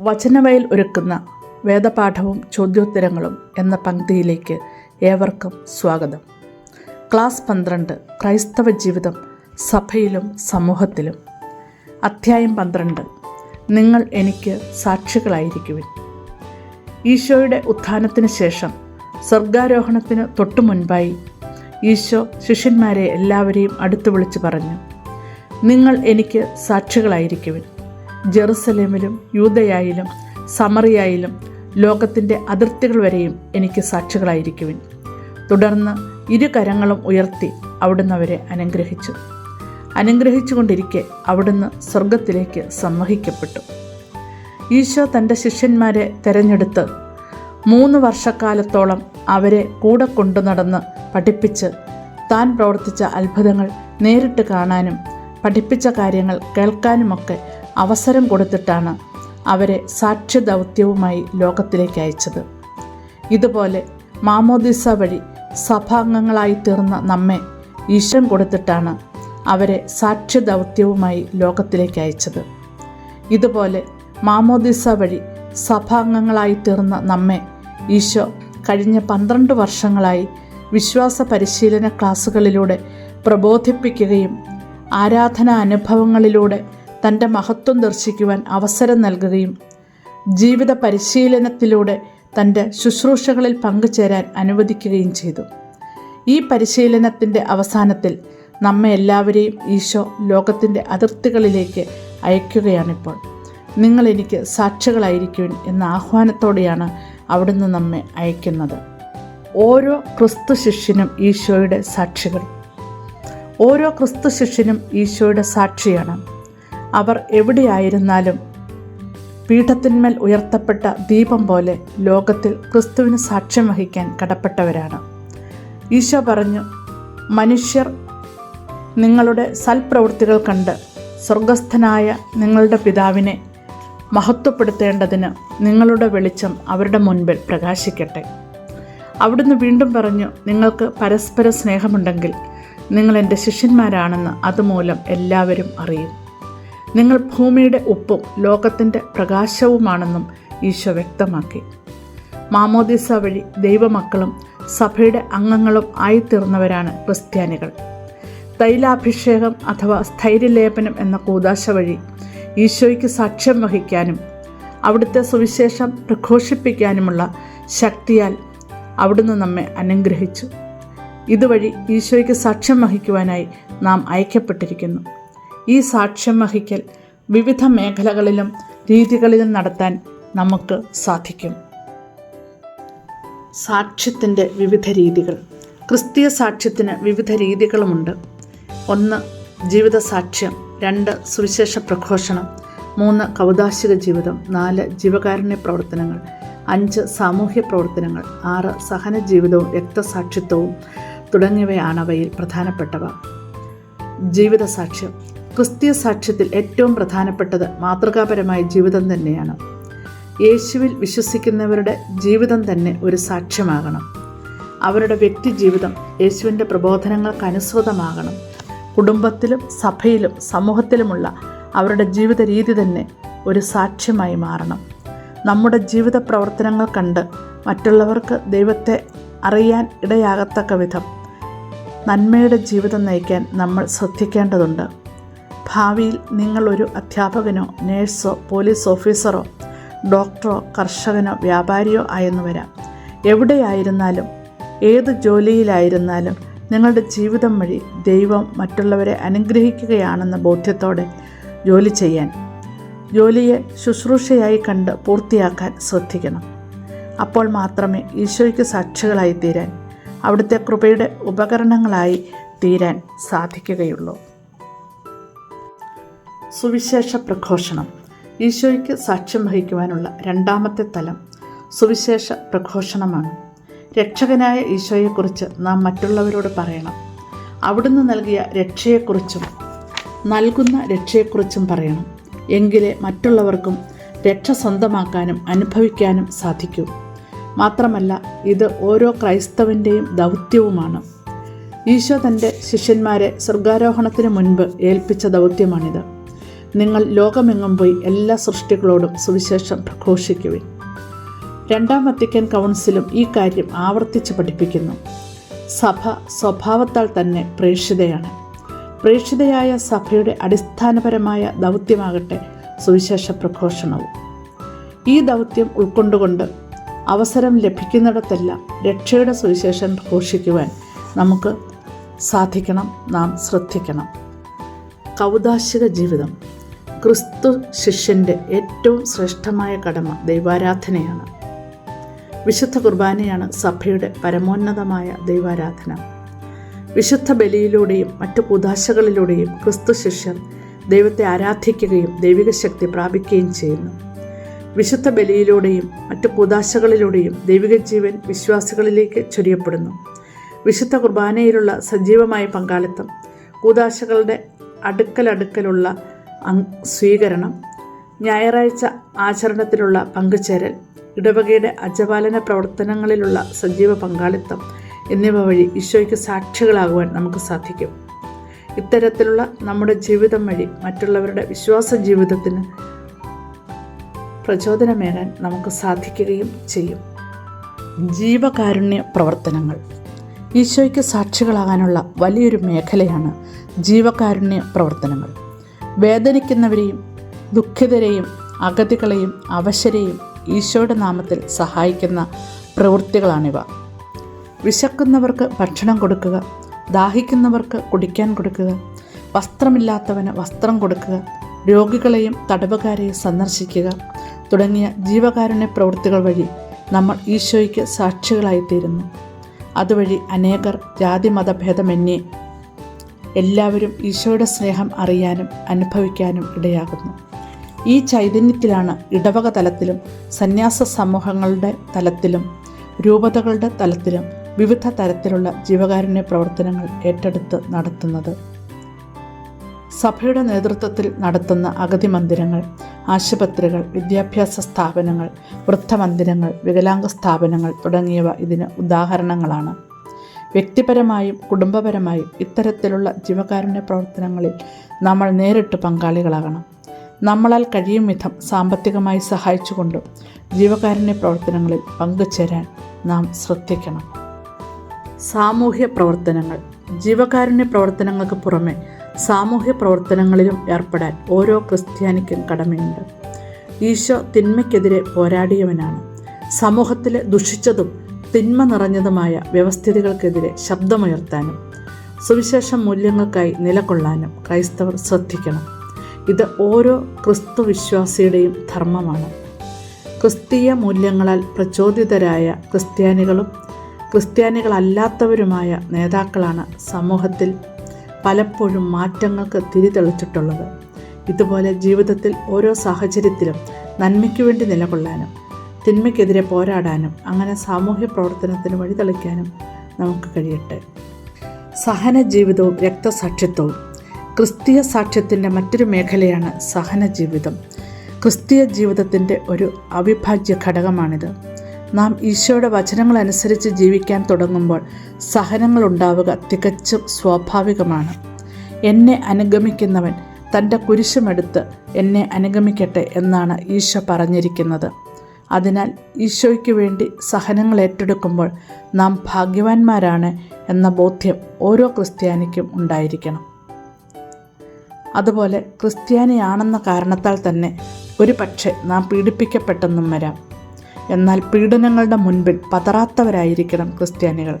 വചനവയൽ ഒരുക്കുന്ന വേദപാഠവും ചോദ്യോത്തരങ്ങളും എന്ന പങ്ക്തിയിലേക്ക് ഏവർക്കും സ്വാഗതം. ക്ലാസ് പന്ത്രണ്ട് ക്രൈസ്തവ ജീവിതം സഭയിലും സമൂഹത്തിലും. അധ്യായം പന്ത്രണ്ട് നിങ്ങൾ എനിക്ക് സാക്ഷികളായിരിക്കുവിൻ. ഈശോയുടെ ഉത്ഥാനത്തിന് ശേഷം സ്വർഗാരോഹണത്തിന് തൊട്ടു മുൻപായി ഈശോ ശിഷ്യന്മാരെ എല്ലാവരെയും അടുത്തു വിളിച്ച് പറഞ്ഞു നിങ്ങൾ എനിക്ക് സാക്ഷികളായിരിക്കുവിൻ. ജെറുസലേമിലും യൂതയായാലും സമറിയായാലും ലോകത്തിന്റെ അതിർത്തികൾ വരെയും എനിക്ക് സാക്ഷികളായിരിക്കുവിൻ. തുടർന്ന് ഇരു കരങ്ങളും ഉയർത്തി അവിടുന്ന് അവരെ അനുഗ്രഹിച്ചു. അനുഗ്രഹിച്ചുകൊണ്ടിരിക്കെ അവിടുന്ന് സ്വർഗത്തിലേക്ക് സമ്മഹിക്കപ്പെട്ടു ഈശോ തന്റെ ശിഷ്യന്മാരെ തെരഞ്ഞെടുത്ത് മൂന്ന് വർഷക്കാലത്തോളം അവരെ കൂടെ കൊണ്ടു നടന്ന് പഠിപ്പിച്ച് താൻ പ്രവർത്തിച്ച അത്ഭുതങ്ങൾ നേരിട്ട് കാണാനും പഠിപ്പിച്ച കാര്യങ്ങൾ കേൾക്കാനുമൊക്കെ അവസരം കൊടുത്തിട്ടാണ് അവരെ സാക്ഷ്യദൗത്യവുമായി ലോകത്തിലേക്ക് അയച്ചത്. ഇതുപോലെ മാമോദിസ വഴി സഭാംഗങ്ങളായി തീർന്ന നമ്മെ ഈശ്വരൻ കൊടുത്തിട്ടാണ് അവരെ സാക്ഷ്യദൗത്യവുമായി ലോകത്തിലേക്ക് അയച്ചത്. ഇതുപോലെ മാമോദിസ വഴി സഭാംഗങ്ങളായി തീർന്ന നമ്മെ ഈശോ കഴിഞ്ഞ പന്ത്രണ്ട് വർഷങ്ങളായി വിശ്വാസ പരിശീലന ക്ലാസ്സുകളിലൂടെ പ്രബോധിപ്പിക്കുകയും ആരാധന അനുഭവങ്ങളിലൂടെ തന്റെ മഹത്വം ദർശിക്കുവാൻ അവസരം നൽകുകയും ജീവിത പരിശീലനത്തിലൂടെ തന്റെ ശുശ്രൂഷകളിൽ പങ്കുചേരാൻ അനുവദിക്കുകയും ചെയ്തു. ഈ പരിശീലനത്തിന്റെ അവസാനത്തിൽ നമ്മെ എല്ലാവരെയും ഈശോ ലോകത്തിന്റെ അതിർത്തികളിലേക്ക് അയക്കുകയാണിപ്പോൾ. നിങ്ങൾ എനിക്ക് സാക്ഷികളായിരിക്കുവിൻ എന്ന ആഹ്വാനത്തോടെയാണ് അവിടുന്ന് നമ്മെ അയക്കുന്നത്. ഓരോ ക്രിസ്തു ശിഷ്യനും ഈശോയുടെ സാക്ഷികൾ. ഓരോ ക്രിസ്തു ശിഷ്യനും ഈശോയുടെ സാക്ഷിയാണ്. അവർ എവിടെയായിരുന്നാലും. പീഠത്തിന്മേൽ ഉയർത്തപ്പെട്ട ദീപം പോലെ ലോകത്തിൽ ക്രിസ്തുവിന് സാക്ഷ്യം വഹിക്കാൻ കടപ്പെട്ടവരാണ്. ഈശോ പറഞ്ഞു മനുഷ്യർ നിങ്ങളുടെ സൽപ്രവൃത്തികൾ കണ്ട് സ്വർഗസ്ഥനായ നിങ്ങളുടെ പിതാവിനെ മഹത്വപ്പെടുത്തേണ്ടതിന് നിങ്ങളുടെ വെളിച്ചം അവരുടെ മുൻപിൽ പ്രകാശിക്കട്ടെ. അവിടുന്ന് വീണ്ടും പറഞ്ഞു നിങ്ങൾക്ക് പരസ്പര സ്നേഹമുണ്ടെങ്കിൽ നിങ്ങൾ എന്റെ ശിഷ്യന്മാരാണെന്ന് അതുമൂലം എല്ലാവരും അറിയും. നിങ്ങൾ ഭൂമിയുടെ ഉപ്പും ലോകത്തിന്റെ പ്രകാശവുമാണെന്നും ഈശോ വ്യക്തമാക്കി. മാമോദിസ വഴി ദൈവമക്കളും സഭയുടെ അംഗങ്ങളും ആയിത്തീർന്നവരാണ് ക്രിസ്ത്യാനികൾ. തൈലാഭിഷേകം അഥവാ സ്ഥൈര്യലേപനം എന്ന കൂതാശ വഴി ഈശോയ്ക്ക് സാക്ഷ്യം വഹിക്കാനും അവിടുത്തെ സുവിശേഷം പ്രഘോഷിപ്പിക്കാനുമുള്ള ശക്തിയാൽ അവിടുന്ന് നമ്മെ അനുഗ്രഹിച്ചു. ഇതുവഴി ഈശോയ്ക്ക് സാക്ഷ്യം വഹിക്കുവാനായി നാം അയക്കപ്പെട്ടിരിക്കുന്നു ഈ സാക്ഷ്യം വഹിക്കൽ വിവിധ മേഖലകളിലും രീതികളിലും നടത്താൻ നമുക്ക് സാധിക്കും. സാക്ഷ്യത്തിന്റെ വിവിധ രീതികൾ. ക്രിസ്തീയ സാക്ഷ്യത്തിന് വിവിധ രീതികളുമുണ്ട്. ഒന്ന് ജീവിത സാക്ഷ്യം രണ്ട് സുവിശേഷ പ്രഘോഷണം. മൂന്ന് കൗതാശിക ജീവിതം. നാല് ജീവകാരുണ്യ പ്രവർത്തനങ്ങൾ. അഞ്ച് സാമൂഹ്യ പ്രവർത്തനങ്ങൾ. ആറ് സഹന ജീവിതവും രക്തസാക്ഷിത്വവും തുടങ്ങിയവയാണ് അവയിൽ പ്രധാനപ്പെട്ടവ. ജീവിത സാക്ഷ്യം ക്രിസ്തീയ സാക്ഷ്യത്തിൽ ഏറ്റവും പ്രധാനപ്പെട്ടത് മാതൃകാപരമായ ജീവിതം തന്നെയാണ്. യേശുവിൽ വിശ്വസിക്കുന്നവരുടെ ജീവിതം തന്നെ ഒരു സാക്ഷ്യമാകണം. അവരുടെ വ്യക്തി ജീവിതം യേശുവിന്റെ പ്രബോധനങ്ങൾക്ക് അനുസൃതമാകണം. കുടുംബത്തിലും സഭയിലും സമൂഹത്തിലുമുള്ള അവരുടെ ജീവിത രീതി തന്നെ ഒരു സാക്ഷ്യമായി മാറണം. നമ്മുടെ ജീവിത പ്രവർത്തനങ്ങൾ കണ്ട് മറ്റുള്ളവർക്ക് ദൈവത്തെ അറിയാൻ ഇടയാകത്തക്ക വിധം നന്മയുടെ ജീവിതം നയിക്കാൻ നമ്മൾ ശ്രദ്ധിക്കേണ്ടതുണ്ട്. ഭാവിയിൽ നിങ്ങളൊരു അധ്യാപകനോ നേഴ്സോ പോലീസ് ഓഫീസറോ ഡോക്ടറോ കർഷകനോ വ്യാപാരിയോ ആയെന്ന് വരാം. എവിടെയായിരുന്നാലും ഏത് ജോലിയിലായിരുന്നാലും നിങ്ങളുടെ ജീവിതം വഴി ദൈവം മറ്റുള്ളവരെ അനുഗ്രഹിക്കുകയാണെന്ന ബോധ്യത്തോടെ ജോലി ചെയ്യാൻ ജോലിയെ ശുശ്രൂഷയായി കണ്ട് പൂർത്തിയാക്കാൻ ശ്രദ്ധിക്കണം. അപ്പോൾ മാത്രമേ ഈശോയ്ക്ക് സാക്ഷികളായി തീരാൻ അവിടുത്തെ കൃപയുടെ ഉപകരണങ്ങളായി തീരാൻ സാധിക്കുകയുള്ളൂ. സുവിശേഷ പ്രഘോഷണം. ഈശോയ്ക്ക് സാക്ഷ്യം വഹിക്കുവാനുള്ള രണ്ടാമത്തെ തലം സുവിശേഷ പ്രഘോഷണമാണ്. രക്ഷകനായ ഈശോയെക്കുറിച്ച് നാം മറ്റുള്ളവരോട് പറയണം. അവിടുന്ന് നൽകിയ രക്ഷയെക്കുറിച്ചും നൽകുന്ന രക്ഷയെക്കുറിച്ചും പറയണം. എങ്കിലേ മറ്റുള്ളവർക്കും രക്ഷ സ്വന്തമാക്കാനും അനുഭവിക്കാനും സാധിക്കൂ. മാത്രമല്ല ഇത് ഓരോ ക്രൈസ്തവന്റെയും ദൗത്യവുമാണ്. ഈശോ തന്റെ ശിഷ്യന്മാരെ സ്വർഗാരോഹണത്തിന് മുൻപ് ഏൽപ്പിച്ച ദൗത്യമാണിത്. നിങ്ങൾ ലോകമെങ്ങും പോയി എല്ലാ സൃഷ്ടികളോടും സുവിശേഷം പ്രഘോഷിക്കുവിൻ. രണ്ടാം വത്തിക്കൻ കൗൺസിലും ഈ കാര്യം ആവർത്തിച്ച് പഠിപ്പിക്കുന്നു. സഭ സ്വഭാവത്താൽ തന്നെ പ്രേക്ഷിതയാണ്. പ്രേക്ഷിതയായ സഭയുടെ അടിസ്ഥാനപരമായ ദൗത്യമാകട്ടെ സുവിശേഷ പ്രഘോഷണവും. ഈ ദൗത്യം ഉൾക്കൊണ്ടുകൊണ്ട് അവസരം ലഭിക്കുന്നിടത്തെല്ലാം രക്ഷയുടെ സുവിശേഷം പ്രഘോഷിക്കുവാൻ നമുക്ക് സാധിക്കണം നാം ശ്രദ്ധിക്കണം. കൗതാശിക ജീവിതം. ക്രിസ്തു ശിഷ്യന്റെ ഏറ്റവും ശ്രേഷ്ഠമായ കടമ ദൈവാരാധനയാണ്. വിശുദ്ധ കുർബാനയാണ് സഭയുടെ പരമോന്നതമായ ദൈവാരാധന. വിശുദ്ധ ബലിയിലൂടെയും മറ്റു കൂതാശകളിലൂടെയും ക്രിസ്തു ശിഷ്യർ ദൈവത്തെ ആരാധിക്കുകയും ദൈവിക ശക്തി പ്രാപിക്കുകയും ചെയ്യുന്നു. വിശുദ്ധ ബലിയിലൂടെയും മറ്റു കൂതാശകളിലൂടെയും ദൈവിക ജീവൻ വിശ്വാസികളിലേക്ക് ചൊരിയപ്പെടുന്നു. വിശുദ്ധ കുർബാനയിലുള്ള സജീവമായ പങ്കാളിത്തം കൂതാശകളുടെ അടുക്കലടുക്കലുള്ള സ്വീകരണം. ഞായറാഴ്ച ആചരണത്തിലുള്ള പങ്കുചേരൽ ഇടവകയുടെ അജപാലന പ്രവർത്തനങ്ങളിലുള്ള സജീവ പങ്കാളിത്തം എന്നിവ വഴി ഈശോയ്ക്ക് സാക്ഷികളാകുവാൻ നമുക്ക് സാധിക്കും. ഇത്തരത്തിലുള്ള നമ്മുടെ ജീവിതം വഴി മറ്റുള്ളവരുടെ വിശ്വാസ ജീവിതത്തിന് പ്രചോദനമേകാൻ നമുക്ക് സാധിക്കുകയും ചെയ്യും. ജീവകാരുണ്യ പ്രവർത്തനങ്ങൾ. ഈശോയ്ക്ക് സാക്ഷികളാകാനുള്ള വലിയൊരു മേഖലയാണ് ജീവകാരുണ്യ പ്രവർത്തനങ്ങൾ. വേദനിക്കുന്നവരെയും ദുഃഖിതരെയും അഗതികളെയും അവശരെയും ഈശോയുടെ നാമത്തിൽ സഹായിക്കുന്ന പ്രവൃത്തികളാണിവ. വിശക്കുന്നവർക്ക് ഭക്ഷണം കൊടുക്കുക ദാഹിക്കുന്നവർക്ക് കുടിക്കാൻ കൊടുക്കുക വസ്ത്രമില്ലാത്തവന് വസ്ത്രം കൊടുക്കുക രോഗികളെയും തടവുകാരെയും സന്ദർശിക്കുക തുടങ്ങിയ ജീവകാരുണ്യ പ്രവൃത്തികൾ വഴി നമ്മൾ ഈശോയ്ക്ക് സാക്ഷികളായിത്തീരുന്നു. അതുവഴി അനേകർ ജാതി മതഭേദമന്യേ എല്ലാവരും ഈശോയുടെ സ്നേഹം അറിയാനും അനുഭവിക്കാനും ഇടയാകുന്നു. ഈ ചൈതന്യത്തിലാണ് ഇടവക തലത്തിലും സന്യാസ സമൂഹങ്ങളുടെ തലത്തിലും രൂപതകളുടെ തലത്തിലും വിവിധ തരത്തിലുള്ള ജീവകാരുണ്യ പ്രവർത്തനങ്ങൾ ഏറ്റെടുത്ത് നടത്തുന്നത്. സഭയുടെ നേതൃത്വത്തിൽ നടത്തുന്ന അഗതി മന്ദിരങ്ങൾ ആശുപത്രികൾ വിദ്യാഭ്യാസ സ്ഥാപനങ്ങൾ വൃദ്ധമന്ദിരങ്ങൾ വികലാംഗ സ്ഥാപനങ്ങൾ തുടങ്ങിയവ ഇതിന് ഉദാഹരണങ്ങളാണ്. വ്യക്തിപരമായും കുടുംബപരമായും ഇത്തരത്തിലുള്ള ജീവകാരുണ്യ പ്രവർത്തനങ്ങളിൽ നമ്മൾ നേരിട്ട് പങ്കാളികളാകണം. നമ്മളാൽ കഴിയും വിധം സാമ്പത്തികമായി സഹായിച്ചുകൊണ്ടും ജീവകാരുണ്യ പ്രവർത്തനങ്ങളിൽ പങ്കുചേരാൻ നാം ശ്രദ്ധിക്കണം. സാമൂഹ്യ പ്രവർത്തനങ്ങൾ. ജീവകാരുണ്യ പ്രവർത്തനങ്ങൾക്ക് പുറമെ സാമൂഹ്യ പ്രവർത്തനങ്ങളിലും ഏർപ്പെടാൻ ഓരോ ക്രിസ്ത്യാനിക്കും കടമയുണ്ട്. ഈശോ തിന്മയ്ക്കെതിരെ പോരാടിയവനാണ്. സമൂഹത്തിലെ ദുഷിച്ചതും തിന്മ നിറഞ്ഞതുമായ വ്യവസ്ഥിതികൾക്കെതിരെ ശബ്ദമുയർത്താനും സുവിശേഷ മൂല്യങ്ങൾക്കായി നിലകൊള്ളാനും ക്രൈസ്തവർ ശ്രദ്ധിക്കണം. ഇത് ഓരോ ക്രിസ്തു വിശ്വാസിയുടെയും ധർമ്മമാണ്. ക്രിസ്തീയ മൂല്യങ്ങളാൽ പ്രചോദിതരായ ക്രിസ്ത്യാനികളും ക്രിസ്ത്യാനികളല്ലാത്തവരുമായ നേതാക്കളാണ് സമൂഹത്തിൽ പലപ്പോഴും മാറ്റങ്ങൾക്ക് തിരിതെളിച്ചിട്ടുള്ളത്. ഇതുപോലെ ജീവിതത്തിൽ ഓരോ സാഹചര്യത്തിലും നന്മയ്ക്കു വേണ്ടി നിലകൊള്ളാനും തിന്മയ്ക്കെതിരെ പോരാടാനും അങ്ങനെ സാമൂഹ്യ പ്രവർത്തനത്തിന് വഴിതെളിക്കാനും നമുക്ക് കഴിയട്ടെ. സഹന ജീവിതവും രക്തസാക്ഷ്യത്വവും ക്രിസ്തീയ സാക്ഷ്യത്തിന്റെ മറ്റൊരു മേഖലയാണ് സഹന ജീവിതം ക്രിസ്തീയ ജീവിതത്തിന്റെ ഒരു അവിഭാജ്യ ഘടകമാണിത്. നാം ഈശോയുടെ വചനങ്ങളനുസരിച്ച് ജീവിക്കാൻ തുടങ്ങുമ്പോൾ സഹനങ്ങൾ ഉണ്ടാവുക തികച്ചും സ്വാഭാവികമാണ്. എന്നെ അനുഗമിക്കുന്നവൻ തന്റെ കുരിശുമെടുത്ത് എന്നെ അനുഗമിക്കട്ടെ എന്നാണ് ഈശോ പറഞ്ഞിരിക്കുന്നത്. അതിനാൽ ഈശോയ്ക്ക് വേണ്ടി സഹനങ്ങൾ ഏറ്റെടുക്കുമ്പോൾ നാം ഭാഗ്യവാന്മാരാണ് എന്ന ബോധ്യം ഓരോ ക്രിസ്ത്യാനിക്കും ഉണ്ടായിരിക്കണം. അതുപോലെ ക്രിസ്ത്യാനിയാണെന്ന കാരണത്താൽ തന്നെ ഒരു പക്ഷേ നാം പീഡിപ്പിക്കപ്പെട്ടെന്നും വരാം. എന്നാൽ പീഡനങ്ങളുടെ മുൻപിൽ പതറാത്തവരായിരിക്കണം ക്രിസ്ത്യാനികൾ.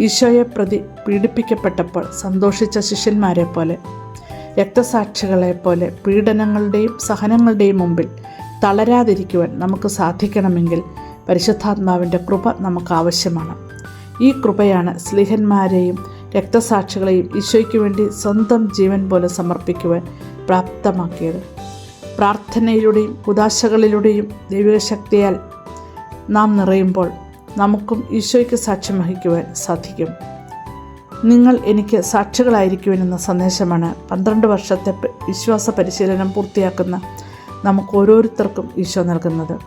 ഈശോയെ പ്രതി പീഡിപ്പിക്കപ്പെട്ടപ്പോൾ സന്തോഷിച്ച ശിഷ്യന്മാരെ പോലെ രക്തസാക്ഷികളെ പോലെ പീഡനങ്ങളുടെയും സഹനങ്ങളുടെയും മുമ്പിൽ തളരാതിരിക്കുവാൻ നമുക്ക് സാധിക്കണമെങ്കിൽ പരിശുദ്ധാത്മാവിന്റെ കൃപ നമുക്ക് ആവശ്യമാണ്. ഈ കൃപയാണ് സ്ലിഹന്മാരെയും രക്തസാക്ഷികളെയും ഈശോയ്ക്ക് വേണ്ടി സ്വന്തം ജീവൻ പോലെ സമർപ്പിക്കുവാൻ പ്രാപ്തമാക്കിയത്. പ്രാർത്ഥനയിലൂടെയും ഉദാശകളിലൂടെയും ദൈവിക ശക്തിയാൽ നാം നിറയുമ്പോൾ നമുക്കും ഈശോയ്ക്ക് സാക്ഷ്യം വഹിക്കുവാൻ സാധിക്കും. നിങ്ങൾ എനിക്ക് സാക്ഷികളായിരിക്കുമെന്ന സന്ദേശമാണ് പന്ത്രണ്ട് വർഷത്തെ വിശ്വാസ പരിശീലനം പൂർത്തിയാക്കുന്ന നമുക്ക് ഓരോരുത്തർക്കും ഈശോ നൽകുന്നത്.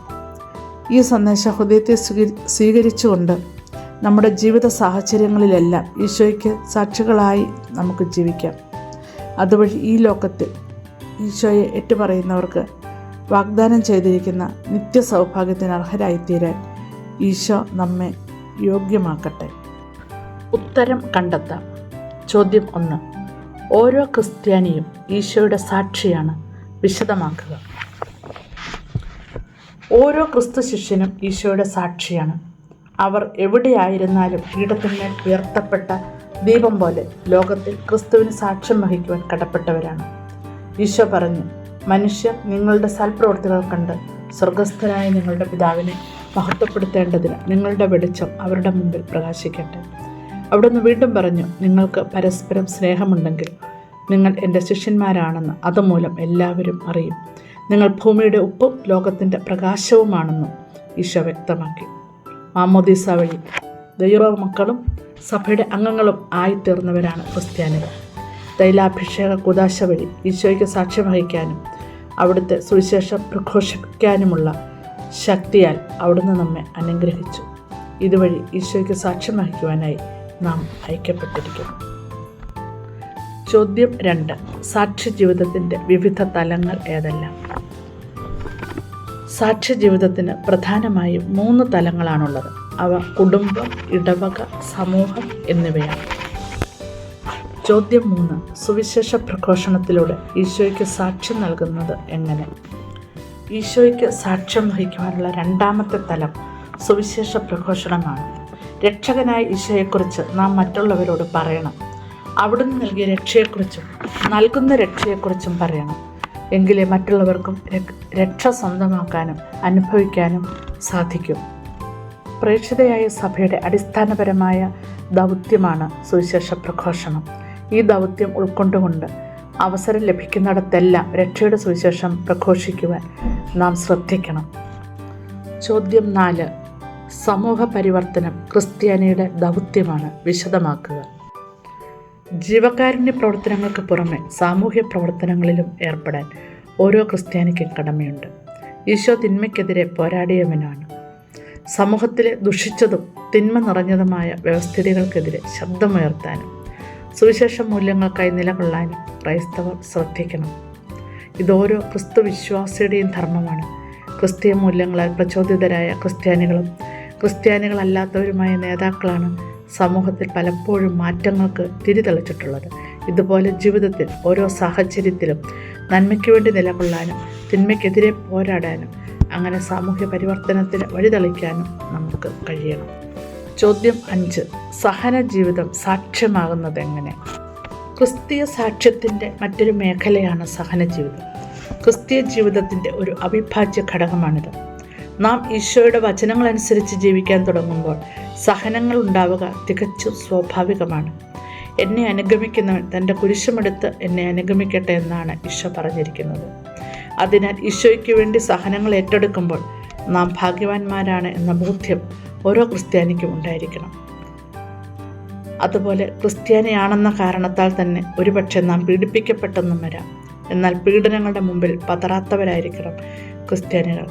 ഈ സന്ദേശ ഹൃദയത്തെ സ്വീകരി- സ്വീകരിച്ചുകൊണ്ട് നമ്മുടെ ജീവിത സാഹചര്യങ്ങളിലെല്ലാം ഈശോയ്ക്ക് സാക്ഷികളായി നമുക്ക് ജീവിക്കാം. അതുവഴി ഈ ലോകത്തിൽ ഈശോയെ ഏറ്റുപറയുന്നവർക്ക് വാഗ്ദാനം ചെയ്തിരിക്കുന്ന നിത്യ സൗഭാഗ്യത്തിന് അർഹരായിത്തീരാൻ ഈശോ നമ്മെ യോഗ്യമാക്കട്ടെ. ഉത്തരം കണ്ടെത്താം. ചോദ്യം ഒന്ന്. ഓരോ ക്രിസ്ത്യാനിയും ഈശോയുടെ സാക്ഷിയാണ് വിശദമാക്കുക. ഓരോ ക്രിസ്തു ശിഷ്യനും ഈശോയുടെ സാക്ഷിയാണ്. അവർ എവിടെയായിരുന്നാലും പീഠത്തിന്മേൽ ഉയർത്തപ്പെട്ട ദീപം പോലെ ലോകത്തിൽ ക്രിസ്തുവിന് സാക്ഷ്യം വഹിക്കുവാൻ കടപ്പെട്ടവരാണ്. ഈശോ പറഞ്ഞു മനുഷ്യർ നിങ്ങളുടെ സൽപ്രവൃത്തികൾ കണ്ട് സ്വർഗസ്ഥനായ നിങ്ങളുടെ പിതാവിനെ മഹത്വപ്പെടുത്തേണ്ടതിന് നിങ്ങളുടെ വെളിച്ചം അവരുടെ മുമ്പിൽ പ്രകാശിക്കട്ടെ. അവിടുന്ന് വീണ്ടും പറഞ്ഞു നിങ്ങൾക്ക് പരസ്പരം സ്നേഹമുണ്ടെങ്കിൽ നിങ്ങൾ എന്റെ ശിഷ്യന്മാരാണെന്ന് അതുമൂലം എല്ലാവരും അറിയും. നിങ്ങൾ ഭൂമിയുടെ ഉപ്പും ലോകത്തിന്റെ പ്രകാശവുമാണെന്നും ഈശോ വ്യക്തമാക്കി. മാമോദീസ വഴി ദൈവ മക്കളും സഭയുടെ അംഗങ്ങളും ആയിത്തീർന്നവരാണ് ക്രിസ്ത്യാനികൾ. തൈലാഭിഷേക കുദാശ വഴി ഈശോയ്ക്ക് സാക്ഷ്യം വഹിക്കാനും അവിടുത്തെ സുവിശേഷം പ്രഘോഷിപ്പിക്കാനുമുള്ള ശക്തിയാൽ അവിടുന്ന് നമ്മെ അനുഗ്രഹിച്ചു. ഇതുവഴി ഈശോയ്ക്ക് സാക്ഷ്യം വഹിക്കുവാനായി നാം ഐക്യപ്പെട്ടിരിക്കുന്നു. ചോദ്യം രണ്ട്. സാക്ഷ്യ ജീവിതത്തിന്റെ വിവിധ തലങ്ങൾ ഏതെല്ലാം? സാക്ഷ്യ ജീവിതത്തിന് പ്രധാനമായും മൂന്ന് തലങ്ങളാണുള്ളത്. അവ കുടുംബം ഇടവക സമൂഹം എന്നിവയാണ്. ചോദ്യം മൂന്ന്. സുവിശേഷ പ്രഘോഷണത്തിലൂടെ ഈശോയ്ക്ക് സാക്ഷ്യം നൽകുന്നത് എങ്ങനെ? ഈശോയ്ക്ക് സാക്ഷ്യം വഹിക്കുവാനുള്ള രണ്ടാമത്തെ തലം സുവിശേഷ പ്രഘോഷണമാണ്. രക്ഷകനായ ഈശോയെക്കുറിച്ച് നാം മറ്റുള്ളവരോട് പറയണം. അവിടുന്ന് നൽകിയ രക്ഷയെക്കുറിച്ചും നൽകുന്ന രക്ഷയെക്കുറിച്ചും പറയണം. എങ്കിലേ മറ്റുള്ളവർക്കും രക്- രക്ഷ സ്വന്തമാക്കാനും അനുഭവിക്കാനും സാധിക്കും. പ്രേക്ഷിതയായ സഭയുടെ അടിസ്ഥാനപരമായ ദൗത്യമാണ് സുവിശേഷ പ്രഘോഷണം. ഈ ദൗത്യം ഉൾക്കൊണ്ടുകൊണ്ട് അവസരം ലഭിക്കുന്നിടത്തെല്ലാം രക്ഷയുടെ സുവിശേഷം പ്രഘോഷിക്കുവാൻ നാം ശ്രദ്ധിക്കണം. ചോദ്യം നാല്. സമൂഹ പരിവർത്തനം ക്രിസ്ത്യാനിയുടെ ദൗത്യമാണ് വിശദമാക്കുക. ജീവകാരുണ്യ പ്രവർത്തനങ്ങൾക്ക് പുറമെ സാമൂഹ്യ പ്രവർത്തനങ്ങളിലും ഏർപ്പെടാൻ ഓരോ ക്രിസ്ത്യാനിക്കും കടമയുണ്ട്. ഈശോ തിന്മയ്ക്കെതിരെ പോരാടിയവനാണ്. സമൂഹത്തിലെ ദുഷിച്ചതും തിന്മ നിറഞ്ഞതുമായ വ്യവസ്ഥിതികൾക്കെതിരെ ശബ്ദമുയർത്താനും സുവിശേഷ മൂല്യങ്ങൾക്കായി നിലകൊള്ളാനും ക്രൈസ്തവർ ശ്രദ്ധിക്കണം. ഇതോരോ ക്രിസ്തു വിശ്വാസിയുടെയും ധർമ്മമാണ്. ക്രിസ്തീയ മൂല്യങ്ങളാൽ പ്രചോദിതരായ ക്രിസ്ത്യാനികളും ക്രിസ്ത്യാനികളല്ലാത്തവരുമായ നേതാക്കളാണ് സമൂഹത്തിൽ പലപ്പോഴും മാറ്റങ്ങൾക്ക് തിരിതെളിച്ചിട്ടുള്ളത്. ഇതുപോലെ ജീവിതത്തിൽ ഓരോ സാഹചര്യത്തിലും നന്മയ്ക്ക് വേണ്ടി നിലകൊള്ളാനും തിന്മയ്ക്കെതിരെ പോരാടാനും അങ്ങനെ സാമൂഹ്യ പരിവർത്തനത്തിന് വഴിതെളിക്കാനും നമുക്ക് കഴിയണം. ചോദ്യം അഞ്ച്. സഹന ജീവിതം സാക്ഷ്യമാകുന്നത് എങ്ങനെ? ക്രിസ്തീയ സാക്ഷ്യത്തിന്റെ മറ്റൊരു മേഖലയാണ് സഹന ജീവിതം. ക്രിസ്തീയ ജീവിതത്തിന്റെ ഒരു അവിഭാജ്യ ഘടകമാണിത്. നാം ഈശോയുടെ വചനങ്ങളനുസരിച്ച് ജീവിക്കാൻ തുടങ്ങുമ്പോൾ സഹനങ്ങൾ ഉണ്ടാവുക തികച്ചും സ്വാഭാവികമാണ്. എന്നെ അനുഗമിക്കുന്നവൻ തന്റെ കുരിശുമെടുത്ത് എന്നെ അനുഗമിക്കട്ടെ എന്നാണ് ഈശോ പറഞ്ഞിരിക്കുന്നത്. അതിനാൽ ഈശോയ്ക്ക് വേണ്ടി സഹനങ്ങൾ ഏറ്റെടുക്കുമ്പോൾ നാം ഭാഗ്യവാന്മാരാണ് എന്ന ബോധ്യം ഓരോ ക്രിസ്ത്യാനിക്കും ഉണ്ടായിരിക്കണം. അതുപോലെ ക്രിസ്ത്യാനിയാണെന്ന കാരണത്താൽ തന്നെ ഒരുപക്ഷെ നാം പീഡിപ്പിക്കപ്പെട്ടെന്നും വരാം. എന്നാൽ പീഡനങ്ങളുടെ മുമ്പിൽ പതറാത്തവരായിരിക്കണം ക്രിസ്ത്യാനികൾ.